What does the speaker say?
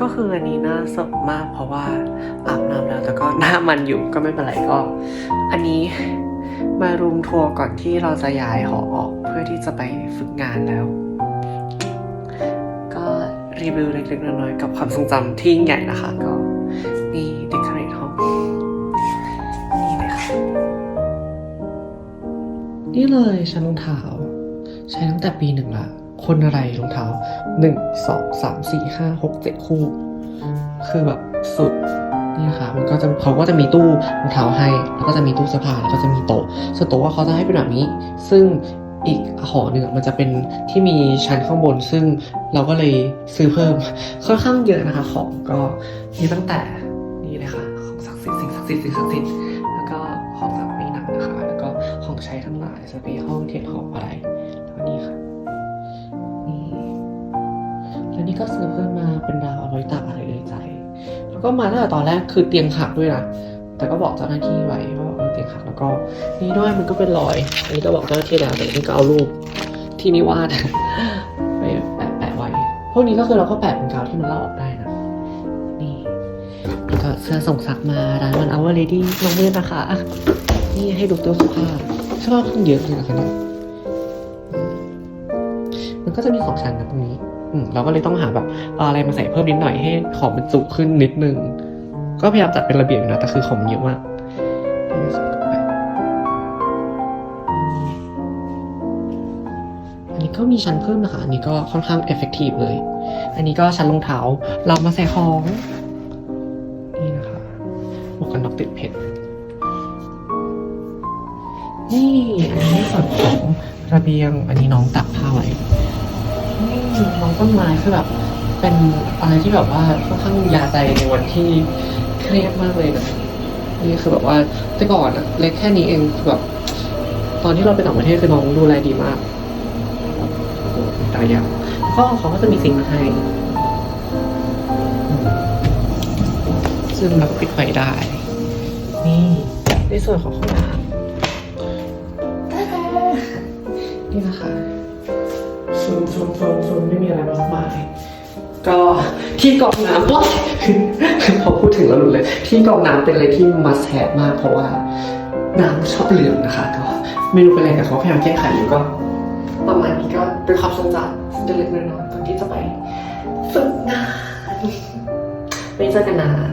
ก็คืออันนี้หน่าสดมากเพราะว่าอาบน้ำแล้วแต่ก็หน้ามันอยู่ก็ไม่เป็นไรก็ อันนี้มารูมทัวร์ก่อนที่เราจะย้ายหอออกเพื่อที่จะไปฝึกงานแล้ว ก็รีวิวเล็กๆน้อยๆกับความทรงจำที่ยิ่งใหญ่นะคะ ก็นี่เดคอเรทห้องนี่เลยค่ะนี่เลยชั้นรองเท้าใช้ตั้งแต่ปีหนึ่งละ คนอะไรรองเท้าหนึ่งสองสามสี่ห้าหกเจ็ดคู่ คือแบบสุดนี่ค่ะมันก็จะเขาก็จะมีตู้รองเท้าให้ แล้วก็จะมีตู้เสื้อผ้าแล้วก็จะมีโต๊ะส่วนโต๊ะเขาจะให้เป็นแบบนี้ ซึ่งอีกหอหนึ่งมันจะเป็นที่มีชั้นข้างบน ซึ่งเราก็เลยซื้อเพิ่มค่อนข้างเยอะนะคะของก็มีตั้งแต่นี่เลยค่ะของศักดิ์สิทธิ์สิ่งศักดิ์สิทธิ์สิ่งศักดิ์สิทธิ์แล้วก็ของจากปีหนังนะคะ แล้วก็ของใช้ทั้งหลายสเปรย์ห้องเทียนหอมอะไรแล้วก็นี่ค่ะ แล้วนี่ก็ซื้อเพิ่มมาเป็นดาวอาไว้ตากอะไรเลยใจ แล้วก็มาตั้งแต่ตอนแรกคือเตียงหักด้วยนะ แต่ก็บอกเจ้าหน้าที่ไว้ว่าเออเตียงหักแล้วก็นี่ด้วยมันก็เป็นรอย อันนี้ก็บอกเจ้าหน้าที่แล้วแต่นี่ก็เอารูปที่นิวาดไปแปะแปะไว้ พวกนี้ก็คือเราก็แปะเป็นกาวที่มันลอกออกได้นะ นี่แล้วก็เสื้อส่งซักมาร้านวันเอาเวอร์เลดี้น้องเมื่นนะคะ นี่ให้ดูตัวสุภาพเสื้อผ้าค่อนเยอะเลยนะคะเนี่ยมันก็จะมีสองชั้นนะตรงนี้ เราก็เลยต้องหาแบบอะไรมาใส่เพิ่มนิดหน่อยให้ของมันจุขึ้นนิดนึง ก็พยายามจัดเป็นระเบียบอยู่นะแต่คือของมันเยอะมากอันนี้ก็มีชั้นเพิ่มนะคะ อันนี้ก็ค่อนข้างเอฟเฟกตีฟเลย อันนี้ก็ชั้นรองเท้าเรามาใส่ของนี่นะคะหมวกกันน็อกติดเพชรนี่อันนี้ส่วนของระเบียงอันนี้น้องตักผ้าไว้ นี่น้องต้นไม้คือแบบเป็นอะไรที่แบบว่าค่อนข้างยาใจในวันที่เครียดมากเลยนะนี่คือแบบว่าแต่ก่อนอะเล็กแค่นี้เองคือแบบ ตอนที่เราไปต่างประเทศคือน้องดูแลดีมากโอ้โหตายยาวก็เขาก็จะมีสิ่งมาให้อืมซึ่งเราก็ปิดไฟได้ นี่ในส่วนของห้องน้ำนี่นะคะ ซูมซูมซูมซูมไม่มีอะไรมากมายก็ที่กรองน้ำว้ายพอพูดถึงแล้วหลุดเลย ที่กรองน้ำเป็นอะไรที่มัสแ a v มาก เพราะว่าน้ำชอบเหลืองนะคะ ก็ไม่รู้เป็นอะไรแต่เขาพยายามแก้ไขอยู่ก็ ประมาณนี้ก็เป็นความทรงจำเล็กๆน้อยๆก่อนที่จะไปฝึกงานไม่เจอกันนาน